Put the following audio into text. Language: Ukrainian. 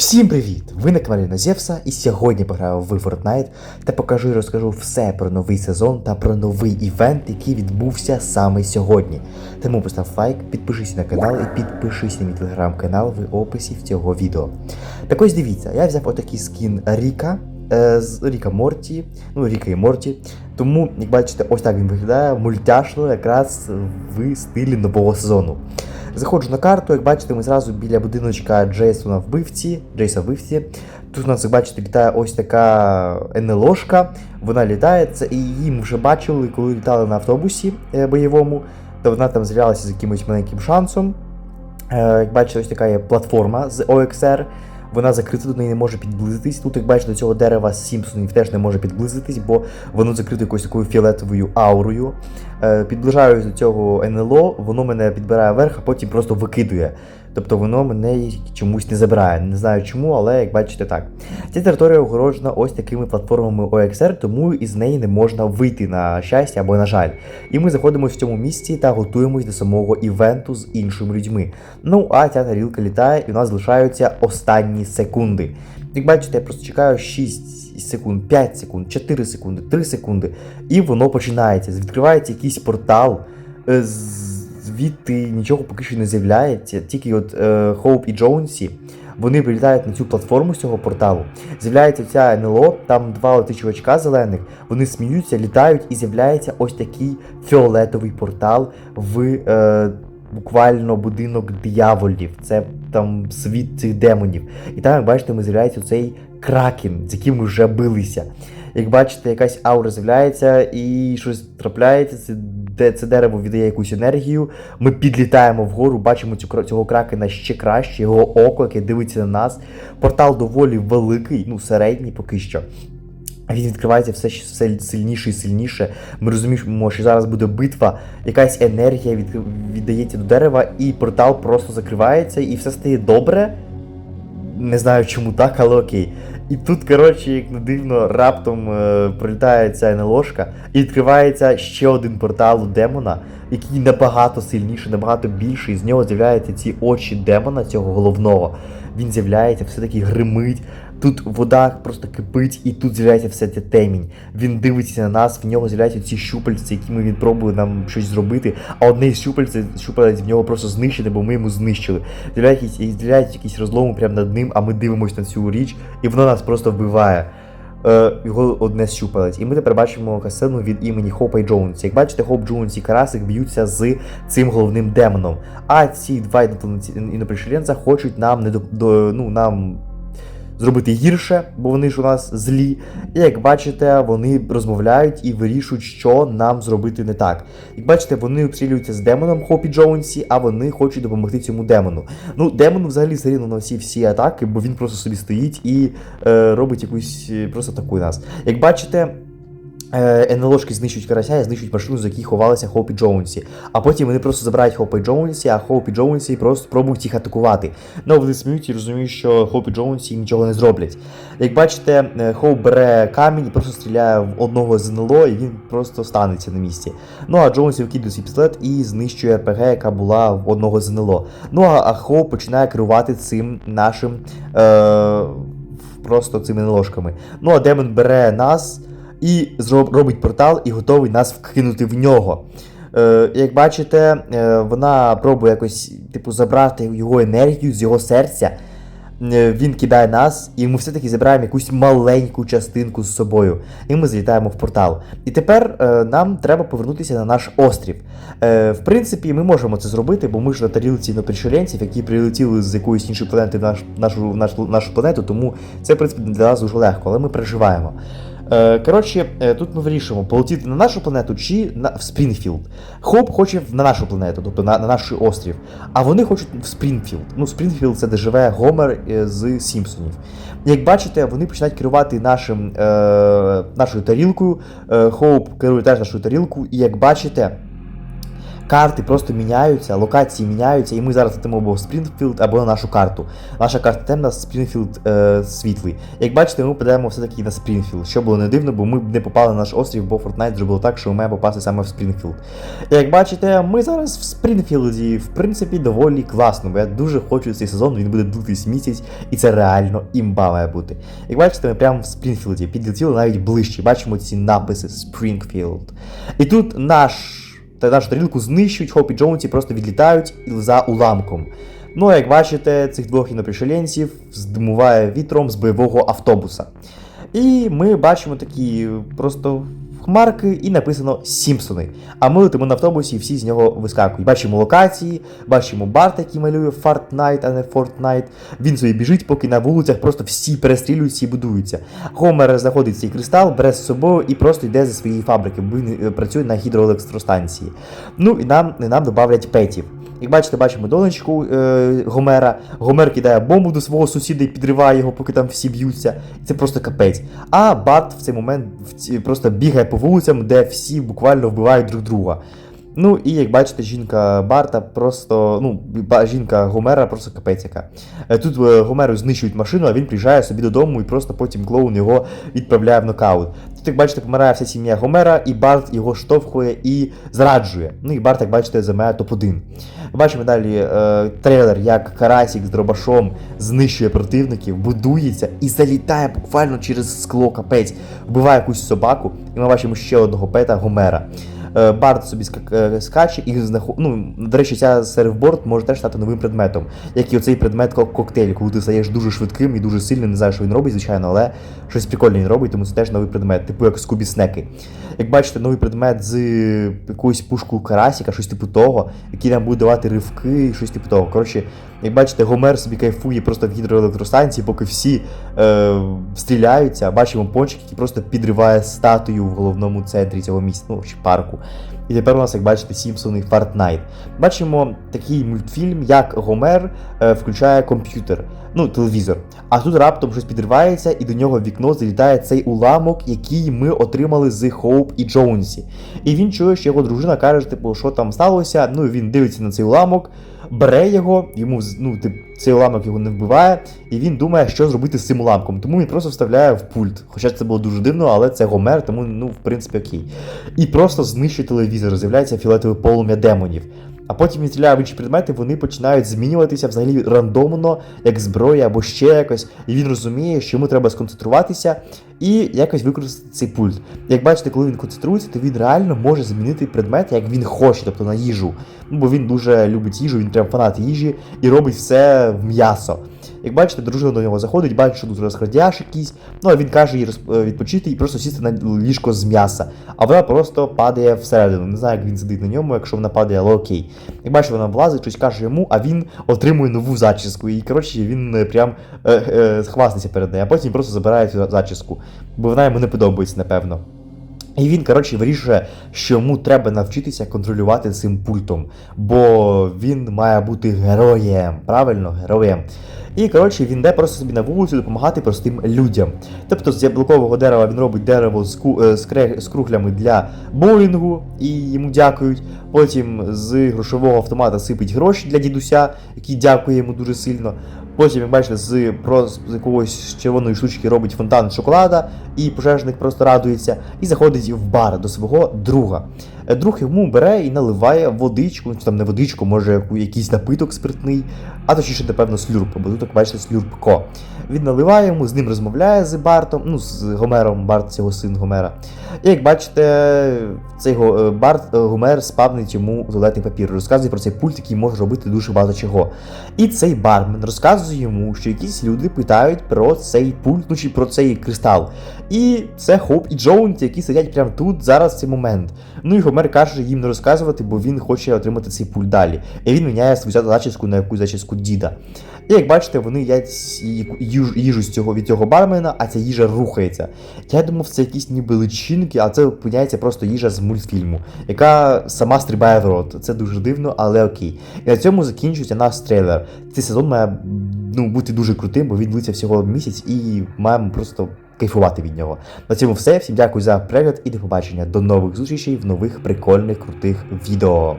Всім привіт! Ви на каналі Назевса і сьогодні пограю в Fortnite та покажу і розкажу все про новий сезон та про новий івент, який відбувся саме сьогодні. Тому постав лайк, підпишись на канал і підпишись на мій телеграм-канал в описі цього відео. Так ось дивіться, я взяв отакий скін Ріка. е, З Ріка Морті, ну Ріка і Морті. Тому, як бачите, ось так він виглядає мультяшно, якраз в стилі нового сезону. Заходжу на карту, як бачите, ми зразу біля будиночка Джейсона вбивці. Джейса вбивці. Тут у нас, як бачите, літає ось така НЛОшка. Вона літає, це і її ми вже бачили, коли літали на автобусі е, бойовому, то вона там з'являлася з якимось маленьким шансом. Е, Як бачите, ось така є платформа з OXR. Вона закрита, до неї не може підблизитись. Тут, як бачите, до цього дерева Сімпсонів теж не може підблизитись, бо воно закрите якоюсь такою фіолетовою аурою. Е, Підближаюсь до цього НЛО, воно мене підбирає вверх, а потім просто викидує. Тобто воно мене чомусь не забирає. Не знаю чому, але як бачите, так. Ця територія огороджена ось такими платформами OXR, тому із неї не можна вийти на щастя або на жаль. І ми заходимо в цьому місці та готуємось до самого івенту з іншими людьми. Ну а ця тарілка літає, і у нас залишаються останні секунди. Як бачите, я просто чекаю 6 секунд, 5 секунд, 4 секунди, 3 секунди, і воно починається. Відкривається якийсь портал. е, з- Звідти нічого поки що не з'являється, тільки от е, Хоуп і Джонсі вони прилітають на цю платформу з цього порталу. З'являється ця НЛО, там два оти чувачка зелених, вони сміються, літають і з'являється ось такий фіолетовий портал в е, буквально будинок дияволів. Це там світ цих демонів. І там, як бачите, ми з'являється цей кракен, з яким ми вже билися. Як бачите, якась аура з'являється і щось трапляється, це, це дерево віддає якусь енергію. Ми підлітаємо вгору, бачимо цю, цього кракена ще краще, його око, яке дивиться на нас. Портал доволі великий, ну середній поки що. Він відкривається все, все сильніше і сильніше. Ми розуміємо, що зараз буде битва, якась енергія від, віддається до дерева, і портал просто закривається, і все стає добре. Не знаю чому так, але окей. І тут, коротше, як не дивно, раптом е, прилітає ця НЛОшка, і відкривається ще один портал у демона, який набагато сильніший, набагато більший. З нього з'являються ці очі демона, цього головного. Він з'являється, все-таки гримить. Тут вода просто кипить, і тут з'являється все це темінь. Він дивиться на нас, в нього з'являються ці щупальці, якими він пробує нам щось зробити. А одне із щупальць, щупалець в нього просто знищене, бо ми йому знищили. З'являються якісь розломи прямо над ним, а ми дивимося на цю річ, і воно нас просто вбиває. Е, його одне щупалець. І ми тепер бачимо касену від імені Хопа і Джонсі. Як бачите, Хоп Джонс і Карасик б'ються з цим головним демоном. А ці два інопланеті- інопришеленця хочуть нам не до ну нам зробити гірше, бо вони ж у нас злі. І як бачите, вони розмовляють і вирішують, що нам зробити не так. Як бачите, вони обстрілюються з демоном Хопі Джонсі, а вони хочуть допомогти цьому демону. Ну, демону взагалі все рівно на всі всі атаки, бо він просто собі стоїть і е, робить якусь е, просто атакує нас. Як бачите. Е, НЛОшки знищують карася і знищують машину, з якій ховалися Хоп і Джонсі. А потім вони просто забирають Хоп і Джонсі, а Хоп і Джонсі просто пробують їх атакувати. Ну, вони сміються і розуміють, що Хоп і Джонсі нічого не зроблять. Як бачите, е, Хоп бере камінь і просто стріляє в одного з НЛО, і він просто станеться на місці. Ну а Джонсі викидує свій пістолет і знищує РПГ, яка була в одного з НЛО. Ну а, Хоп починає керувати цим нашим е, просто цими НЛОшками. Ну а Демон бере нас і робить портал і готовий нас вкинути в нього. Е, як бачите, е, вона пробує якось типу, забрати його енергію з його серця. Е, Він кидає нас, і ми все-таки забираємо якусь маленьку частинку з собою. І ми залітаємо в портал. І тепер е, нам треба повернутися на наш острів. Е, в принципі, ми можемо це зробити, бо ми ж на тарілці інопришеленців, які прилетіли з якоїсь іншої планети в наш, нашу, нашу, нашу планету, тому це, в принципі, для нас дуже легко, але ми переживаємо. Е, Коротше, е, тут ми вирішуємо, полетіти на нашу планету чи на, в Спрінфілд. Хоп хоче на нашу планету, тобто на, на наш острів. А вони хочуть в Спрінфілд. Ну, Спрінфілд це де живе Гомер е, з Сімпсонів. Як бачите, вони починають керувати нашим, е, нашою тарілкою. Хоуп керує теж нашою тарілкою, і як бачите. Карти просто міняються, локації міняються, і ми зараз летимо або в Спрінгфілд, або на нашу карту. Наша карта темна, Спрінгфілд е, світлий. Як бачите, ми підемо все-таки на Спрінгфілд, що було не дивно, бо ми не попали на наш острів, бо Fortnite зробило так, що ми маємо попасти саме в Спрінгфілд. Як бачите, ми зараз в Спрінгфілді, в принципі, доволі класно, бо я дуже хочу цей сезон, він буде длитись місяць, і це реально імба має бути. Як бачите, ми прямо в Спрінгфілді підлетіли навіть ближче. Бачимо ці написи Спрінгфілд. І тут наш та нашу тарілку знищують, Хоп і Джонсі просто відлітають за уламком. Ну, а як бачите, цих двох інопришеленців здмуває вітром з бойового автобуса. І ми бачимо такі просто хмарки, і написано Сімпсони. А ми летимо на автобусі і всі з нього вискакують. Бачимо локації, бачимо Барт, який малює Фортнайт, а не Фортнайт. Він собі біжить, поки на вулицях просто всі перестрілюються і будуються. Гомер знаходить цей кристал, бере з собою і просто йде зі своєї фабрики, бо він е, працює на гідроелектростанції. Ну і нам, і нам додавлять петів. Як бачите, бачимо донечку е, Гомера. Гомер кидає бомбу до свого сусіда і підриває його, поки там всі б'ються. Це просто капець. А Бат в цей момент просто бігає по вулицям, де всі буквально вбивають друг друга. Ну і як бачите, жінка Барта просто. Ну, жінка Гомера просто капець яка. Е, Тут е, Гомеру знищують машину, а він приїжджає собі додому і просто потім клоун його відправляє в нокаут. Тут, як бачите, помирає вся сім'я Гомера, і Барт його штовхує і зраджує. Ну і Барт, як бачите, займає топ-1. Бачимо далі е, трейлер, як Карасік з дробашом знищує противників, будується і залітає буквально через скло капець, вбиває якусь собаку, і ми бачимо ще одного пета Гомера. Е, Барт собі е, скаче і знаход... ну, до речі, ця серфборд може теж стати новим предметом, як і оцей предмет кок- коктейль, коли ти стаєш дуже швидким і дуже сильним, не знаю, що він робить, звичайно, але щось прикольне він робить, тому це теж новий предмет, типу як скубі снеки. Як бачите, новий предмет з якоюсь пушкою карасіка, щось типу того, який нам буде давати ривки, щось типу того. Коротше, як бачите, Гомер собі кайфує просто в гідроелектростанції, поки всі е, стріляються. Бачимо пончик, який просто підриває статую в головному центрі цього міста, ну чи парку. І тепер у нас, як бачите, Сімпсони і Fortnite. Бачимо такий мультфільм, як Гомер е, включає комп'ютер, ну, телевізор. А тут раптом щось підривається, і до нього в вікно залітає цей уламок, який ми отримали з Хоуп і Джонсі. І він чує, що його дружина каже, типу, що там сталося. Ну, він дивиться на цей уламок, бере його, йому ну, цей уламок його не вбиває, і він думає, що зробити з цим уламком. Тому він просто вставляє в пульт. Хоча це було дуже дивно, але це Гомер, тому ну, в принципі окей. І просто знищує телевізор, з'являється фіолетове полум'я демонів. А потім він стріляє інші предмети, вони починають змінюватися взагалі рандомно, як зброя або ще якось. І він розуміє, що йому треба сконцентруватися і якось використати цей пульт. Як бачите, коли він концентрується, то він реально може змінити предмет, як він хоче, тобто на їжу. Ну, бо він дуже любить їжу, він прям фанат їжі і робить все в м'ясо. Як бачите, дружина до нього заходить, бачить, що тут розкрадяш якийсь, ну а він каже їй е, відпочити і просто сісти на ліжко з м'яса. А вона просто падає всередину. Не знаю, як він сидить на ньому, якщо вона падає, але окей. Як бачите, вона влазить, щось каже йому, а він отримує нову зачіску. І коротше він е, прям е, е, хвастається перед нею, а потім просто забирає цю зачіску. Бо вона йому не подобається, напевно. І він, коротше, вирішує, що йому треба навчитися контролювати цим пультом, бо він має бути героєм, правильно, героєм. І коротше, він йде просто собі на вулицю допомагати простим людям. Тобто з яблукового дерева він робить дерево з, е, з, круглями для боулінгу, і йому дякують. Потім з грошового автомата сипить гроші для дідуся, який дякує йому дуже сильно. Потім, як бачите, з, з якогось червоної штучки робить фонтан шоколада, і пожежник просто радується, і заходить в бар до свого друга. Е, Друг йому бере і наливає водичку, чи там не водичку, може якийсь напиток спиртний, а точніше, напевно, слюрп, бо тут, як бачите, слюрпко. Він наливає йому, з ним розмовляє з Бартом, ну, з Гомером, Барт, це син Гомера. І як бачите, цей е, Барт е, Гомер спавнить йому туалетний папір, розказує про цей пульт, який може робити дуже багато чого. І цей бармен розказує йому, що якісь люди питають про цей пульт, ну чи про цей кристал. І це Хоп і Джоунт, які сидять прямо тут, зараз в цей момент. Ну і Гомер каже їм не розказувати, бо він хоче отримати цей пульт далі. І він міняє свою зачіску на якусь зачіску діда. І як бачите, вони їдять їжу з цього від цього бармена, а ця їжа рухається. Я думав, це якісь ніби личинки, а це опиняється просто їжа з мультфільму, яка сама стрибає в рот. Це дуже дивно, але окей. І на цьому закінчується наш трейлер. Цей сезон має ну, бути дуже крутим, бо він длиться всього місяць і маємо просто кайфувати від нього. На цьому все. Всім дякую за перегляд і до побачення. До нових зустрічей в нових прикольних крутих відео.